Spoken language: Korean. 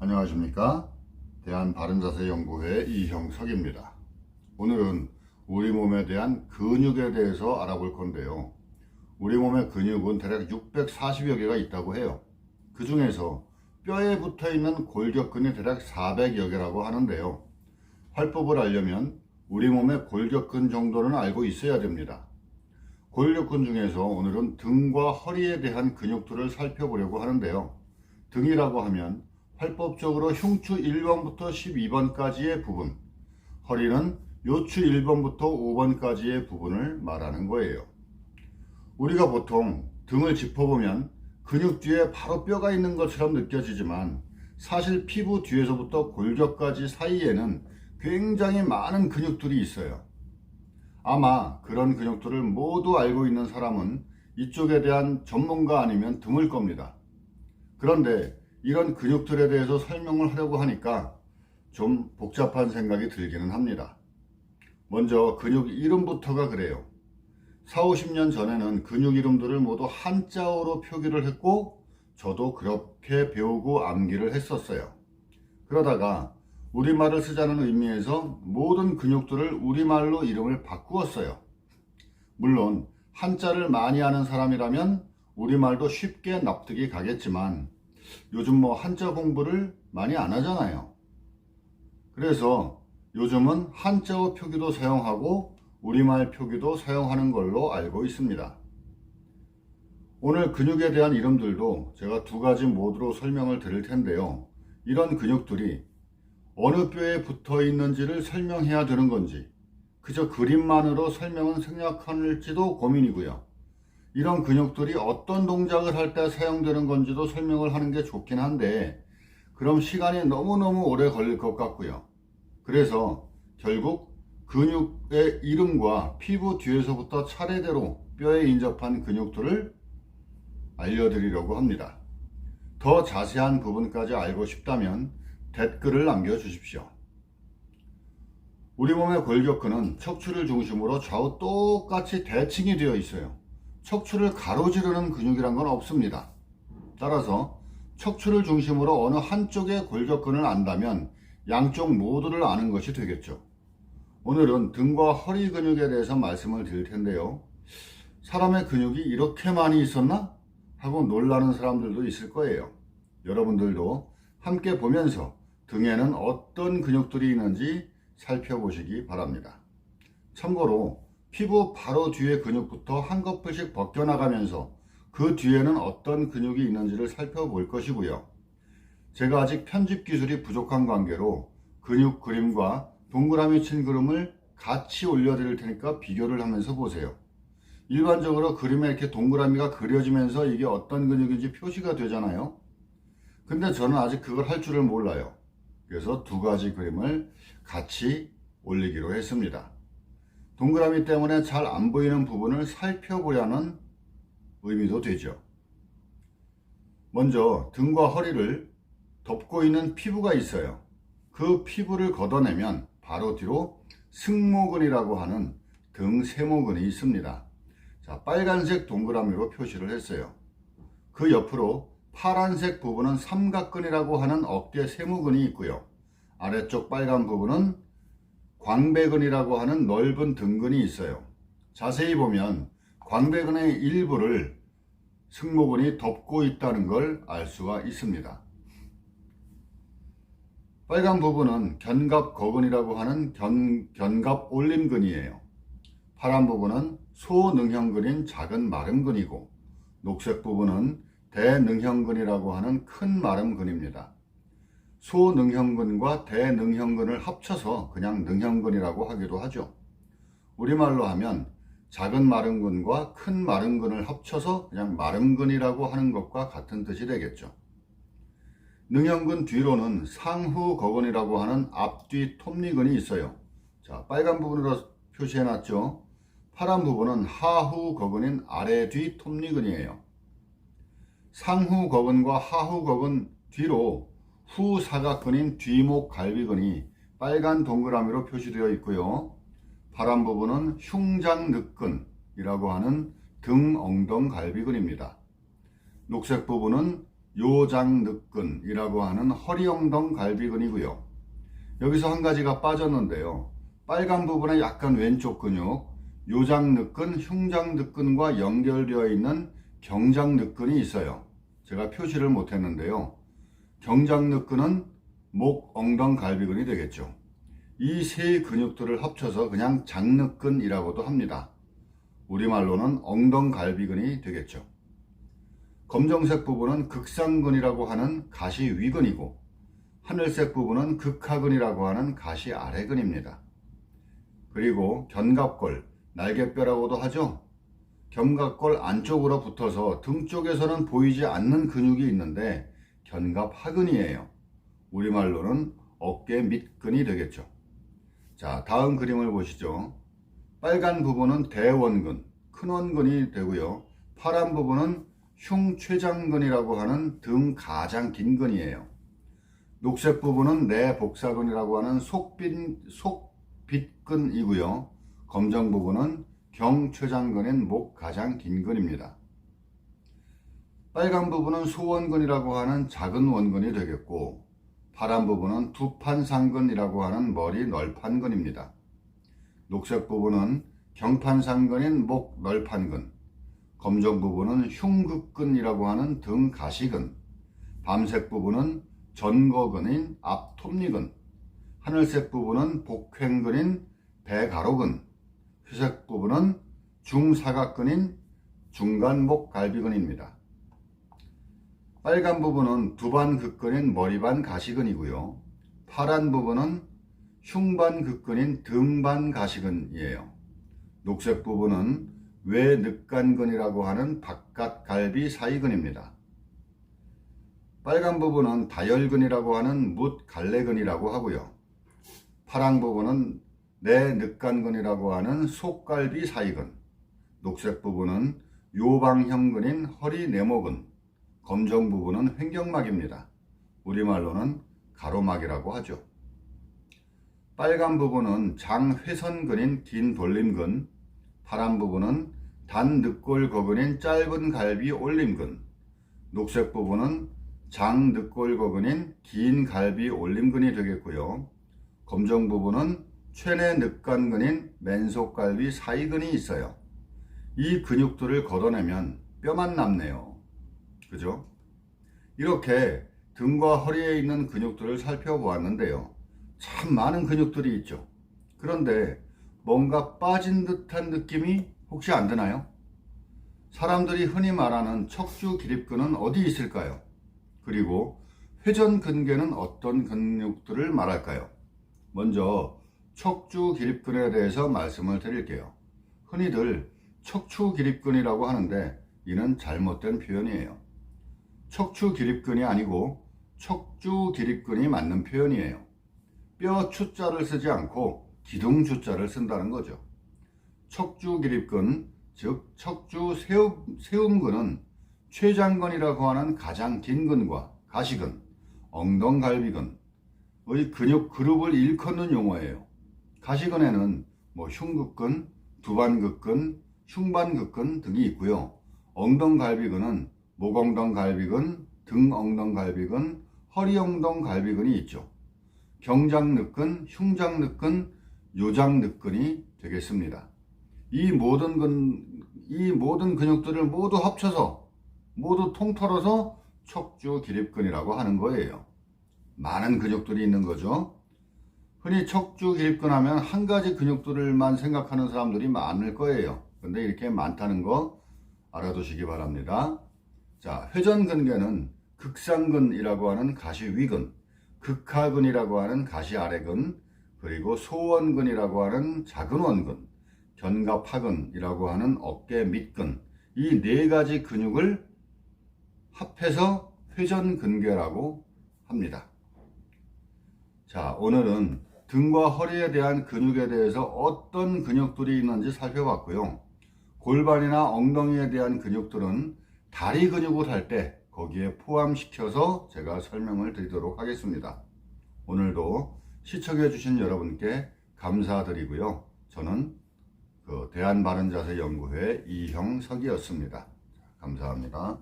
안녕하십니까? 대한바른자세연구회 이형석입니다. 오늘은 우리 몸에 대한 근육에 대해서 알아볼 건데요. 우리 몸의 근육은 대략 640여 개가 있다고 해요. 그 중에서 뼈에 붙어 있는 골격근이 대략 400여 개라고 하는데요. 활법을 알려면 우리 몸의 골격근 정도는 알고 있어야 됩니다. 골격근 중에서 오늘은 등과 허리에 대한 근육들을 살펴보려고 하는데요. 등이라고 하면 활법적으로 흉추 1번부터 12번까지의 부분, 허리는 요추 1번부터 5번까지의 부분을 말하는 거예요. 우리가 보통 등을 짚어보면 근육 뒤에 바로 뼈가 있는 것처럼 느껴지지만 사실 피부 뒤에서부터 골격까지 사이에는 굉장히 많은 근육들이 있어요. 아마 그런 근육들을 모두 알고 있는 사람은 이쪽에 대한 전문가 아니면 드물 겁니다. 그런데 이런 근육들에 대해서 설명을 하려고 하니까 좀 복잡한 생각이 들기는 합니다. 먼저 근육 이름부터가 그래요. 4, 50년 전에는 근육 이름들을 모두 한자어로 표기를 했고 저도 그렇게 배우고 암기를 했었어요. 그러다가 우리말을 쓰자는 의미에서 모든 근육들을 우리말로 이름을 바꾸었어요. 물론 한자를 많이 아는 사람이라면 우리말도 쉽게 납득이 가겠지만 요즘 뭐 한자 공부를 많이 안 하잖아요. 그래서 요즘은 한자어 표기도 사용하고 우리말 표기도 사용하는 걸로 알고 있습니다. 오늘 근육에 대한 이름들도 제가 두 가지 모드로 설명을 드릴 텐데요. 이런 근육들이 어느 뼈에 붙어 있는지를 설명해야 되는 건지 그저 그림만으로 설명은 생략할지도 고민이고요. 이런 근육들이 어떤 동작을 할 때 사용되는 건지도 설명을 하는 게 좋긴 한데 그럼 시간이 너무너무 오래 걸릴 것 같고요. 그래서 결국 근육의 이름과 피부 뒤에서부터 차례대로 뼈에 인접한 근육들을 알려드리려고 합니다. 더 자세한 부분까지 알고 싶다면 댓글을 남겨주십시오. 우리 몸의 골격근은 척추를 중심으로 좌우 똑같이 대칭이 되어 있어요. 척추를 가로지르는 근육이란 건 없습니다. 따라서 척추를 중심으로 어느 한쪽의 골격근을 안다면 양쪽 모두를 아는 것이 되겠죠. 오늘은 등과 허리 근육에 대해서 말씀을 드릴 텐데요. 사람의 근육이 이렇게 많이 있었나? 하고 놀라는 사람들도 있을 거예요. 여러분들도 함께 보면서 등에는 어떤 근육들이 있는지 살펴보시기 바랍니다. 참고로 피부 바로 뒤에 근육부터 한 커플씩 벗겨나가면서 그 뒤에는 어떤 근육이 있는지를 살펴볼 것이고요. 제가 아직 편집 기술이 부족한 관계로 근육 그림과 동그라미 친 그림을 같이 올려드릴 테니까 비교를 하면서 보세요. 일반적으로 그림에 이렇게 동그라미가 그려지면서 이게 어떤 근육인지 표시가 되잖아요. 근데 저는 아직 그걸 할 줄을 몰라요. 그래서 두 가지 그림을 같이 올리기로 했습니다. 동그라미 때문에 잘 안 보이는 부분을 살펴보려는 의미도 되죠. 먼저 등과 허리를 덮고 있는 피부가 있어요. 그 피부를 걷어내면 바로 뒤로 승모근이라고 하는 등 세모근이 있습니다. 자, 빨간색 동그라미로 표시를 했어요. 그 옆으로 파란색 부분은 삼각근이라고 하는 어깨 세모근이 있고요. 아래쪽 빨간 부분은 광배근이라고 하는 넓은 등근이 있어요. 자세히 보면 광배근의 일부를 승모근이 덮고 있다는 걸 알 수가 있습니다. 빨간 부분은 견갑거근이라고 하는 견, 견갑 올림근이에요. 파란 부분은 소능형근인 작은 마름근이고 녹색 부분은 대능형근이라고 하는 큰 마름근입니다. 소능형근과 대능형근을 합쳐서 그냥 능형근이라고 하기도 하죠. 우리말로 하면 작은 마름근과 큰 마름근을 합쳐서 그냥 마름근이라고 하는 것과 같은 뜻이 되겠죠. 능형근 뒤로는 상후거근이라고 하는 앞뒤 톱니근이 있어요. 자, 빨간 부분으로 표시해 놨죠. 파란 부분은 하후거근인 아래 뒤 톱니근이에요. 상후거근과 하후거근 뒤로 후 사각근인 뒤목 갈비근이 빨간 동그라미로 표시되어 있고요. 파란 부분은 흉장늑근이라고 하는 등 엉덩 갈비근입니다. 녹색 부분은 요장늑근이라고 하는 허리 엉덩 갈비근이고요. 여기서 한 가지가 빠졌는데요. 빨간 부분에 약간 왼쪽 근육, 요장늑근, 흉장늑근과 연결되어 있는 경장늑근이 있어요. 제가 표시를 못했는데요. 경장늑근은 목, 엉덩 갈비근이 되겠죠. 이 세 근육들을 합쳐서 그냥 장늑근이라고도 합니다. 우리말로는 엉덩 갈비근이 되겠죠. 검정색 부분은 극상근이라고 하는 가시 위근이고 하늘색 부분은 극하근이라고 하는 가시 아래근입니다. 그리고 견갑골, 날개뼈라고도 하죠. 견갑골 안쪽으로 붙어서 등 쪽에서는 보이지 않는 근육이 있는데 견갑 하근이에요. 우리말로는 어깨 밑근이 되겠죠. 자, 다음 그림을 보시죠. 빨간 부분은 대원근, 큰 원근이 되고요. 파란 부분은 흉췌장근이라고 하는 등 가장 긴 근이에요. 녹색 부분은 내복사근이라고 하는 속빈, 속빗근이고요. 검정 부분은 경췌장근인 목 가장 긴 근입니다. 빨간 부분은 소원근이라고 하는 작은 원근이 되겠고 파란 부분은 두판상근이라고 하는 머리 널판근입니다. 녹색 부분은 경판상근인 목 널판근, 검정 부분은 흉극근이라고 하는 등 가시근, 밤색 부분은 전거근인 앞톱니근, 하늘색 부분은 복횡근인 배가로근, 회색 부분은 중사각근인 중간목 갈비근입니다. 빨간 부분은 두반 극근인 머리반 가시근이고요. 파란 부분은 흉반 극근인 등반 가시근이에요. 녹색 부분은 외늑간근이라고 하는 바깥 갈비 사이근입니다. 빨간 부분은 다열근이라고 하는 묻 갈래근이라고 하고요. 파란 부분은 내늑간근이라고 하는 속갈비 사이근. 녹색 부분은 요방형근인 허리 네모근. 검정 부분은 횡격막입니다. 우리말로는 가로막이라고 하죠. 빨간 부분은 장회선근인 긴 돌림근, 파란 부분은 단늑골거근인 짧은 갈비 올림근, 녹색 부분은 장늑골거근인 긴 갈비 올림근이 되겠고요. 검정 부분은 최내 늑간근인 맨속갈비 사이근이 있어요. 이 근육들을 걷어내면 뼈만 남네요. 그죠? 이렇게 등과 허리에 있는 근육들을 살펴보았는데요. 참 많은 근육들이 있죠. 그런데 뭔가 빠진 듯한 느낌이 혹시 안 드나요? 사람들이 흔히 말하는 척추 기립근은 어디 있을까요? 그리고 회전 근개는 어떤 근육들을 말할까요? 먼저 척추 기립근에 대해서 말씀을 드릴게요. 흔히들 척추 기립근이라고 하는데 이는 잘못된 표현이에요. 척추 기립근이 아니고 척추 기립근이 맞는 표현이에요. 뼈 추자를 쓰지 않고 기둥 추자를 쓴다는 거죠. 척추 기립근, 즉 척추 세움, 세움근은 췌장근이라고 하는 가장 긴 근과 가시근, 엉덩갈비근의 근육 그룹을 일컫는 용어예요. 가시근에는 뭐 흉극근, 두반극근, 흉반극근 등이 있고요. 엉덩갈비근은 목엉덩 갈비근, 등엉덩 갈비근, 허리엉덩 갈비근이 있죠. 경장늑근, 흉장늑근, 요장늑근이 되겠습니다. 이 모든 근, 이 모든 근육들을 모두 합쳐서 모두 통틀어서 척추 기립근이라고 하는 거예요. 많은 근육들이 있는 거죠. 흔히 척추 기립근 하면 한 가지 근육들만 생각하는 사람들이 많을 거예요. 근데 이렇게 많다는 거 알아두시기 바랍니다. 자, 회전근개는 극상근이라고 하는 가시 위근, 극하근이라고 하는 가시 아래근, 그리고 소원근이라고 하는 작은 원근, 견갑하근이라고 하는 어깨 밑근, 이 네 가지 근육을 합해서 회전근개라고 합니다. 자, 오늘은 등과 허리에 대한 근육에 대해서 어떤 근육들이 있는지 살펴봤고요. 골반이나 엉덩이에 대한 근육들은 다리 근육을 할 때 거기에 포함시켜서 제가 설명을 드리도록 하겠습니다. 오늘도 시청해 주신 여러분께 감사드리고요. 저는 그 대한바른자세연구회 이형석이었습니다. 감사합니다.